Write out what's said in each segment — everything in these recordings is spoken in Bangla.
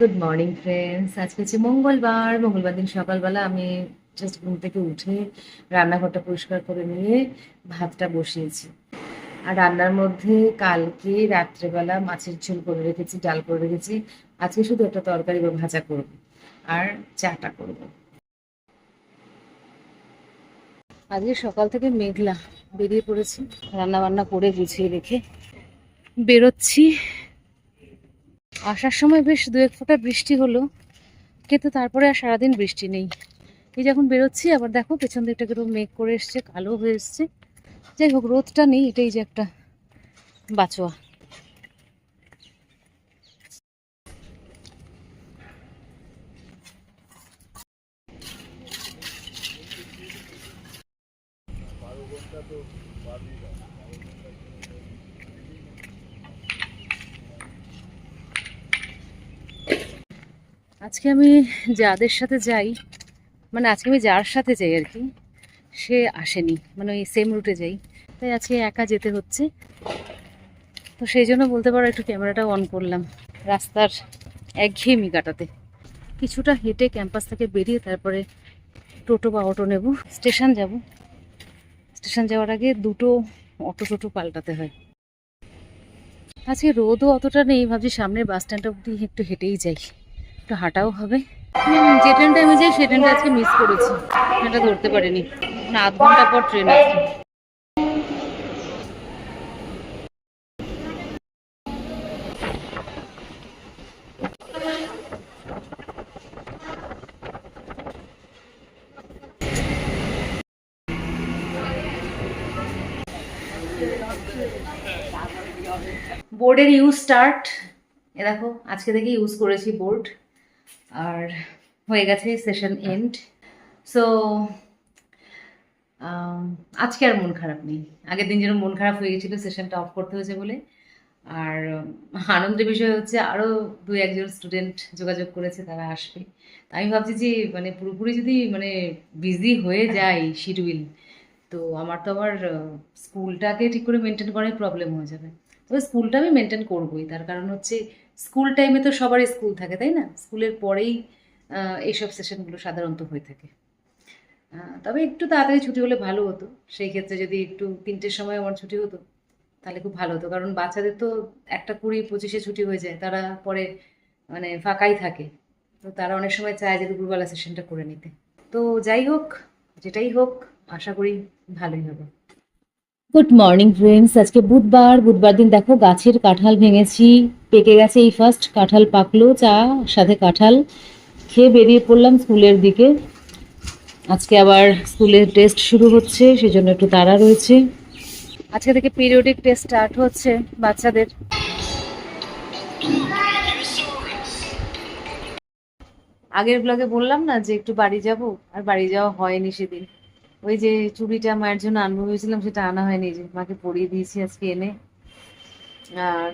গুড মর্নিং ফ্রেন্ডস আজকে হচ্ছে মঙ্গলবার। মঙ্গলবার দিন সকালবেলা আমি জাস্ট ঘুম থেকে উঠে রান্নাঘরটা পরিষ্কার করে নিয়ে ভাতটা বসিয়েছি। আর রান্নার মধ্যে কালকে রাত্রেবেলা মাছের ঝোল করে রেখেছি, ডাল করে রেখেছি। আজকে শুধু একটা তরকারি বা ভাজা করব আর চাটা করব। আজকে সকাল থেকে মেঘলা, বেরিয়ে পড়েছি রান্না বান্না করে গুছিয়ে রেখে বেরোচ্ছি। আসার সময় বেশ দু এক ফোঁটা বৃষ্টি হলো, কিন্তু তারপরে আর সারাদিন বৃষ্টি নেই। এই যখন বেরোচ্ছি, আবার দেখো পেছন দিকটা কীরকম মেঘ করে এসছে, কালো হয়ে এসছে। যাই হোক, রোদটা নেই, এটাই যে একটা বাঁচোয়া। আজকে আমি যাদের সাথে যাই মানে আজকে আমি যার সাথে যাই আর কি, সে আসেনি মানে ওই সেম রুটে যাই। তাই আজকে একা যেতে হচ্ছে। তো সেই জন্য বলতে পারো একটু ক্যামেরাটা অন করলাম, রাস্তার একঘেয়েমি কাটাতে। কিছুটা হেঁটে ক্যাম্পাস থেকে বেরিয়ে তারপরে টোটো বা অটো নেব। স্টেশন যাব। স্টেশন যাওয়ার আগে দুটো অটো টোটো পাল্টাতে হয়। আজকে রোদও অতটা নেই, ভাবছি সামনের বাস স্ট্যান্ড অব্দি একটু হেঁটেই যাই। একটু হাঁটাও হবে। যে ট্রেনটা আমি যাই সে ট্রেনটা আজকে মিস করেছি। ট্রেনটা ধরতে পারিনি। আধ ঘণ্টা পর ট্রেন আছে বোর্ডের ইউজ স্টার্ট এ দেখো, আজকে থেকে ইউজ করেছি বোর্ড আর হয়ে গেছে সেশন এন্ড সো আজকে আর মন খারাপ নেই। আগের দিন যেন মন খারাপ হয়ে গেছিল সেশনটা অফ করতে হয়েছে বলে। আর আনন্দের বিষয় হচ্ছে আরও দু একজন স্টুডেন্ট যোগাযোগ করেছে, তারা আসবে। আমি ভাবছি যে মানে পুরোপুরি যদি মানে বিজি হয়ে যায় শিডিউল তো আমার তো আবার স্কুলটাকে ঠিক করে মেনটেন করাই প্রবলেম হয়ে যাবে। তবে স্কুলটা আমি মেনটেন করবোই। তার কারণ হচ্ছে স্কুল টাইমে তো সবারই স্কুল থাকে, তাই না? স্কুলের পরেই এইসব সেশনগুলো সাধারণত হয়ে থাকে। তবে একটু তাড়াতাড়ি ছুটি হলে ভালো হতো। সেই ক্ষেত্রে যদি একটু তিনটের সময় আমার ছুটি হতো, তাহলে খুব ভালো হতো। কারণ বাচ্চাদের তো একটা কুড়ি পঁচিশে ছুটি হয়ে যায়। তারা পরে মানে ফাঁকাই থাকে। তো তারা অনেক সময় চায় যে দুপুরবেলা সেশনটা করে নিতে। তো যাই হোক, যেটাই হোক, আশা করি ভালোই হবে। গুড মর্নিং ফ্রেন্ডস আজকে বুধবার। বুধবার দিন দেখো, গাছের কাঁঠাল ভেঙেছি। পেকে গেছে এই ফার্স্ট কাঁঠাল পাকলো, চা, সাথে কাঁঠাল। খেয়ে বেরিয়ে পড়লাম স্কুলের দিকে। আজকে আবার স্কুলের টেস্ট শুরু হচ্ছে, সেজন্য একটু তাড়া রয়েছে। আজকে থেকে পিরিয়ডিক টেস্ট স্টার্ট হচ্ছে বাচ্চাদের। আগের ব্লগে বললাম না যে একটু বাড়ি যাব? আর বাড়ি যাওয়া হয়নি সেদিন। ওই যে চুড়িটা মায়ের জন্য আনব ভেবেছিলাম, সেটা আনা হয়নি, যে মাকে পরিয়ে দিয়েছি আজকে এনে। আর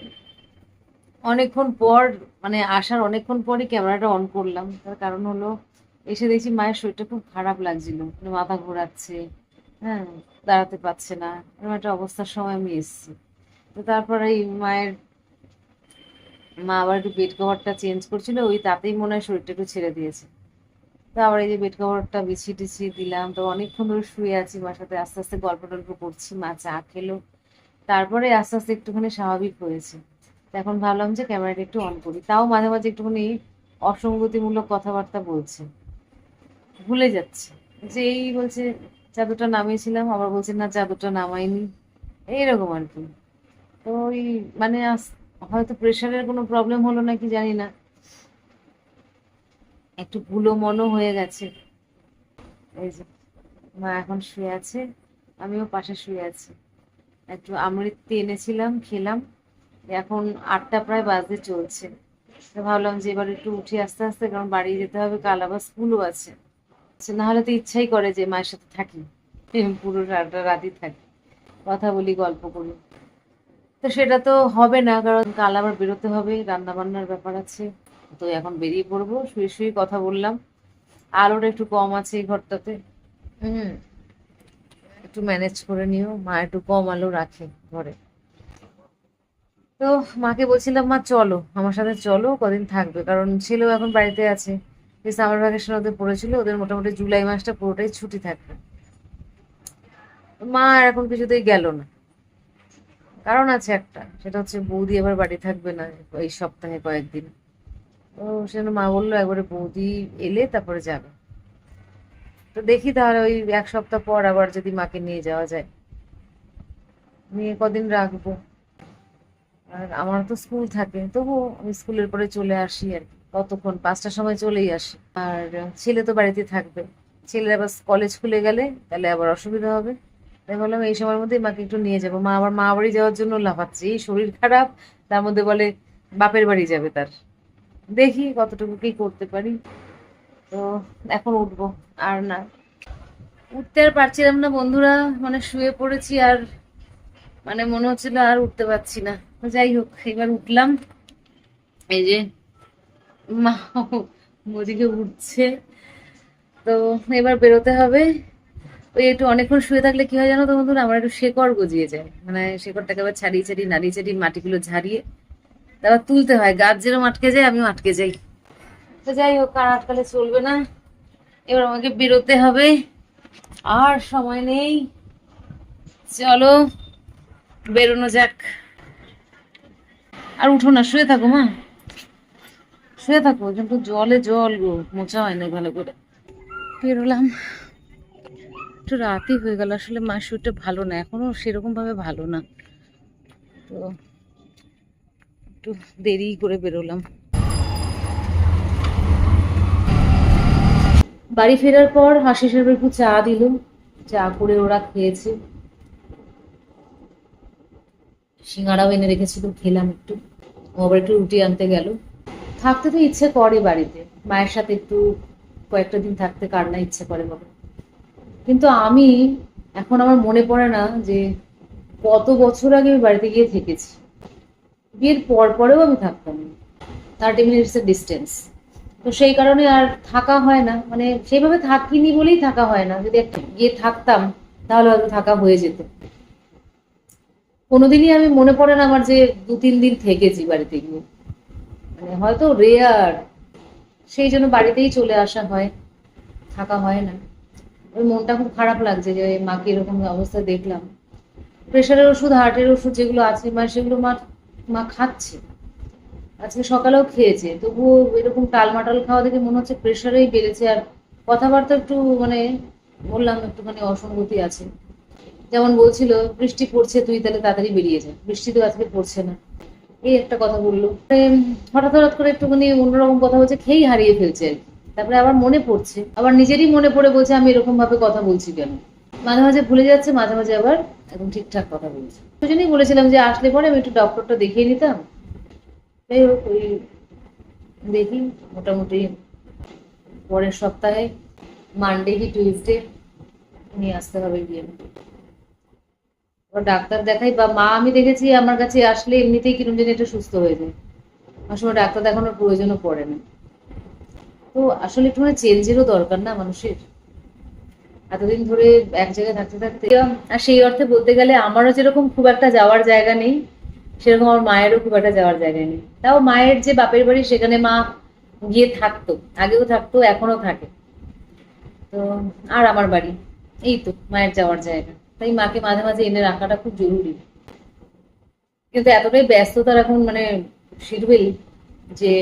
অনেকক্ষণ পর মানে আসার অনেকক্ষণ পরই ক্যামেরাটা অন করলাম। তার কারণ হলো, এসে দেখছি মায়ের শরীরটা খুব খারাপ লাগছিল। মানে মাথা ঘোরাচ্ছে হ্যাঁ দাঁড়াতে পারছে না, এরকম একটা অবস্থার সময় আমি এসেছি। তো তারপরে এই মায়ের, মা আবার একটু বেড কভারটা চেঞ্জ করছিল, ওই তাতেই মনে হয় শরীরটা একটু ছেড়ে দিয়েছে। তো আবার এই যে বেড কভারটা বিছিয়ে টিছিয়ে দিলাম, তো অনেকক্ষণ ধরে শুয়ে আছি মার সাথে আস্তে আস্তে গল্প টল্প করছি, মা চা খেলো। তারপরে আস্তে আস্তে একটুখানি স্বাভাবিক হয়েছে। এখন ভাবলাম যে ক্যামেরাটা একটু অন করি। তাও মাঝে মাঝে একটুখানি অসঙ্গতিমূলক কথাবার্তা বলছে। ভুলে যাচ্ছে। যে এই বলছে চাদরটা নামিয়েছিলাম। আবার বলছে, না চাদরটা নামাইনি। এইরকম আর কি। তো ওই মানে হয়তো প্রেশারের কোনো প্রবলেম হলো নাকি জানি না। একটু ভুলো মনও হয়ে গেছে। এই যে মা এখন শুয়ে আছে আমিও পাশে শুয়ে আছি। একটু আমৃত্যু এনেছিলাম খেলাম। এখন আটটা প্রায় বাজে চলছে। ভাবলাম যে এবার একটু উঠি আস্তে আস্তে কারণ বাড়ি যেতে হবে কাল আবার স্কুলও আছে। আচ্ছা, না হলে তো ইচ্ছাই করে যে মায়ের সাথে থাকি। পুরো সারাটা রাতই থাকি। কথা বলি গল্প করি। তো সেটা তো হবে না কারণ কাল আবার বেরোতে হবে রান্নাবান্নার ব্যাপার আছে। তো এখন বেরিয়ে পড়ব। শুয়ে শুয়ে কথা বললাম। আলোটা একটু কম আছে এই ঘরটাতে। হুম। একটু ম্যানেজ করে নিও। মা একটু কম আলো রাখে ঘরে। তো মাকে বলছিলাম, মা, চলো। আমার সাথে চলো। কদিন থাকবে? কারণ ছেলেও এখন বাড়িতে আছে। এই সামার ভ্যাকেশন ওদের পড়েছিল। ওদের মোটামুটি জুলাই মাসটা পুরোটাই ছুটি থাকবে। মা আর এখন কিছুতেই গেল না। কারণ আছে একটা। সেটা হচ্ছে বৌদি এবার বাড়ি থাকবে না এই সপ্তাহে কয়েকদিন। তো মা বলল, একবারে বৌদি এলে তারপরে যাবে। তো দেখি তাহলে ওই এক সপ্তাহ পর আবার যদি মাকে নিয়ে যাওয়া যায়। নিয়ে কদিন রাখব। আর আমার তো স্কুল থাকে তবু আমি স্কুলের পরে চলে আসি আর কতক্ষণ? পাঁচটার সময় চলেই আসি। আর ছেলে তো বাড়িতে থাকবে। ছেলের আবার কলেজ খুলে গেলে তাহলে আবার অসুবিধা হবে। তাই বললাম এই সময়ের মধ্যে মাকে একটু নিয়ে যাব। মা আবার মা বাড়ি যাওয়ার জন্য লাফাচ্ছে। এই শরীর খারাপ, তার মধ্যে বলে বাপের বাড়ি যাবে তার। দেখি কতটুকু কি করতে পারি। তো এখন উঠবো, আর না। উঠতে আর পারছিলাম না বন্ধুরা মানে শুয়ে পড়েছি আর মানে মনে হচ্ছিল আর উঠতে পারছি না। যাই হোক, এবার উঠলাম। এই যে মা ওদিকে উঠছে। তো এবার বেরোতে হবে। ওই একটু অনেকক্ষণ শুয়ে থাকলে কি হয় জানো তো বন্ধুরা, আমার একটু শেকড় গজিয়ে যায়। মানে শেকড়টাকে আবার ছাড়িয়ে ছাড়িয়ে, নাড়িয়ে ছাড়িয়ে মাটিগুলো ঝাড়িয়ে তারপর তুলতে হয়, গাছ যেরকম আটকে যায়, আমিও আটকে যাই। তো যাই হোক, আর আটকালে চলবে না। এবার আমাকে বেরোতে হবে। আর সময় নেই। চলো, বেরোনো যাক। আর উঠো না, শুয়ে থাকো, মা। শুয়ে থাকো, কিন্তু জলে জল গো, মোচা হয় না ভালো করে। বেরোলাম। একটু রাতই হয়ে গেল, আসলে মায়ের শরীরটা ভালো না, এখনও সেরকম ভাবে ভালো না। তো একটু দেরি করে বেরোলাম। বাড়ি ফেরার পর হাসি সাহেব একটু চা দিল। চা করে ওরা খেয়েছে। সিঙ্গাড়াও এনে রেখেছিল খেলাম একটু। ও আবার একটু রুটি আনতে গেল। থাকতে তো ইচ্ছে করে বাড়িতে। মায়ের সাথে একটু কয়েকটা দিন থাকতে কার না ইচ্ছে করে বলো। কিন্তু আমি এখন আমার মনে পড়ে না যে কত বছর আগে আমি বাড়িতে গিয়ে থেকেছি। বিয়ের পর পরেও আমি থাকতাম। থার্টি মিনিটস এর ডিস্টেন্স তো সেই কারণে আর থাকা হয় না। মানে সেইভাবে থাকিনি বলেই থাকা হয় না। যদি গিয়ে থাকতাম, তাহলে হয়তো থাকা হয়ে যেত। কোনোদিনই আমি মনে পড়ে না আমার যে দু তিন দিন থেকেছি বাড়িতে গিয়ে। মানে হয়তো রেয়ার সেই জন্য বাড়িতেই চলে আসা হয়। থাকা হয় না। ওই মনটা খুব খারাপ লাগছে যে মাকে এরকম অবস্থা দেখলাম। প্রেশারের ওষুধ হার্টের ওষুধ যেগুলো আছে মা সেগুলো মা মা খাচ্ছে। আজকে সকালেও খেয়েছে, তবুও এরকম টালমাটাল খাওয়া দেখে মনে হচ্ছে প্রেশারেই বেড়েছে। আর কথাবার্তা একটু মানে বললাম, একটুখানি অসঙ্গতি আছে। যেমন বলছিল, বৃষ্টি পড়ছে, তুই তাহলে তাড়াতাড়ি বেরিয়ে যা। বৃষ্টি তো আজকে পড়ছে না। এই একটা কথা বলল। হঠাৎ হঠাৎ করে একটুখানি অন্যরকম কথা বলছে, খেয়েই হারিয়ে ফেলছে। আর তারপরে আবার মনে পড়ছে। আবার নিজেরই মনে পড়ে বলছে, আমি এরকম ভাবে কথা বলছি কেন? মাঝে মাঝে ভুলে যাচ্ছে, মাঝে মাঝে আবার একদম ঠিকঠাক কথা বলছে। ওই জন্যই বলেছিলাম যে আসলে পরে আমি একটু ডক্টরটা দেখিয়ে নিতাম। যাই হোক, ওই দেখি মোটামুটি পরের সপ্তাহে মানডে কি টিউসডে নিয়ে আসতে হবে গিয়ে। ডাক্তার দেখাই, বা মা আমি দেখেছি আমার কাছে আসলে এমনিতেই কিরম যেন একটু সুস্থ হয়ে যায়। আমার সময় ডাক্তার দেখানোর প্রয়োজনও পড়ে না। তো আসলে একটু চেঞ্জেরও দরকার না মানুষের? এতদিন ধরে এক জায়গায় থাকতে থাকতে আর সেই অর্থে বলতে গেলে আমারও যেরকম খুব একটা যাওয়ার জায়গা নেই, সেরকম আমার মায়েরও খুব একটা যাওয়ার জায়গা নেই। তাও মায়ের যে বাপের বাড়ি সেখানে মা গিয়ে থাকতো, আগেও থাকতো এখনও থাকে। তো আর আমার বাড়ি, এই তো মায়ের যাওয়ার জায়গা। তাই মাকে মাঝে মাঝে এনে রাখাটা খুব জরুরি। কিন্তু এতটাই ব্যস্ততার এখন মানে শিরবেল যে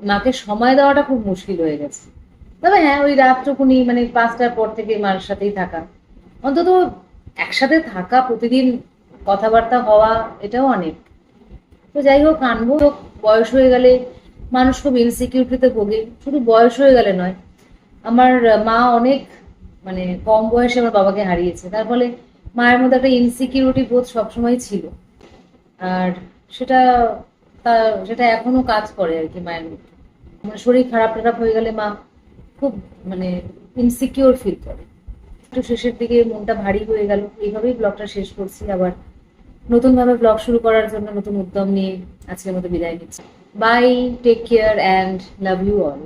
মাকে সময় দেওয়াটা খুব মুশকিল হয়ে গেছে। তবে হ্যাঁ ওই রাতটুকুনি মানে পাঁচটার পর থেকে মার সাথেই থাকা। অন্তত একসাথে থাকা, প্রতিদিন কথাবার্তা হওয়া, এটাও অনেক। তো যাই হোক, আনব বয়স হয়ে গেলে মানুষ খুব ইনসিকিউরিটিতে ভোগে। শুধু বয়স হয়ে গেলে নয়, আমার মা অনেক মানে কম বয়সে আমার বাবাকে হারিয়েছে। তার ফলে মায়ের মধ্যে একটা ইনসিকিউরিটি বোধ সবসময় ছিল। আর সেটা তা, সেটা এখনও কাজ করে আর কি মায়ের মধ্যে। মানে শরীর খারাপ টারাপ হয়ে গেলে মা খুব মানে ইনসিকিওর ফিল করে। একটু শেষের দিকে মনটা ভারী হয়ে গেল। এইভাবেই ব্লগটা শেষ করছি। আবার নতুনভাবে ব্লগ শুরু করার জন্য নতুন উদ্যম নিয়ে আজকের মতো বিদায় নিচ্ছি। Bye take care and love you all